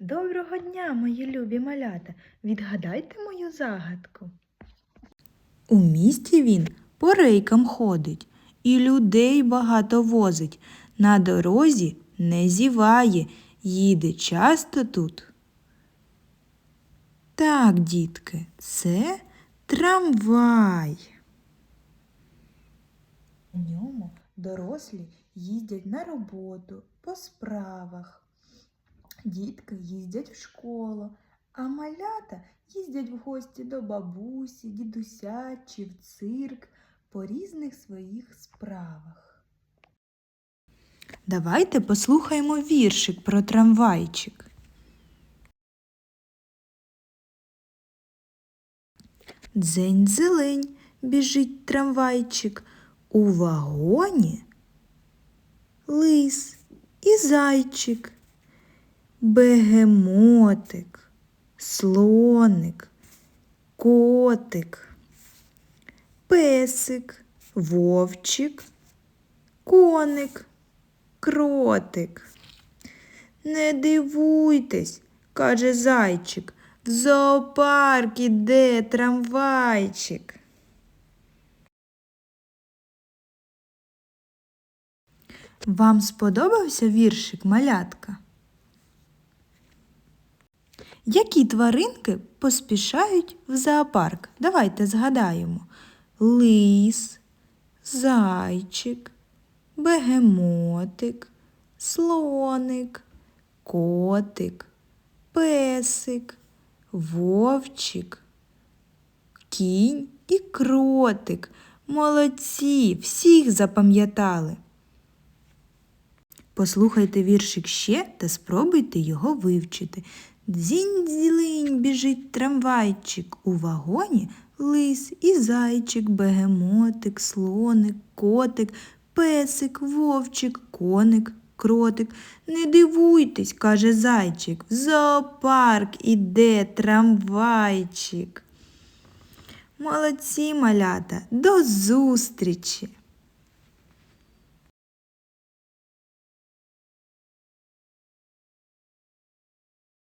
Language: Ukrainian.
Доброго дня, мої любі малята. Відгадайте мою загадку. У місті він по рейкам ходить і людей багато возить. На дорозі не зіває, їде часто тут. Так, дітки, це трамвай. На ньому дорослі їздять на роботу, по справах. Дітки їздять в школу, а малята їздять в гості до бабусі, дідуся чи в цирк по різних своїх справах. Давайте послухаємо віршик про трамвайчик. Дзень-зелень біжить трамвайчик у вагоні. Лис і зайчик, бегемотик, слоник, котик, песик, вовчик, коник, кротик. Не дивуйтесь, каже зайчик, в зоопарк іде трамвайчик. Вам сподобався віршик малятка? Які тваринки поспішають в зоопарк? Давайте згадаємо. Лис, зайчик, бегемотик, слоник, котик, песик, вовчик, кінь і кротик. Молодці, всіх запам'ятали. Послухайте віршик ще та спробуйте його вивчити. Дзінь-дзілинь біжить трамвайчик, у вагоні лис і зайчик, бегемотик, слоник, котик, песик, вовчик, коник, кротик. Не дивуйтесь, каже зайчик, в зоопарк іде трамвайчик. Молодці малята, до зустрічі!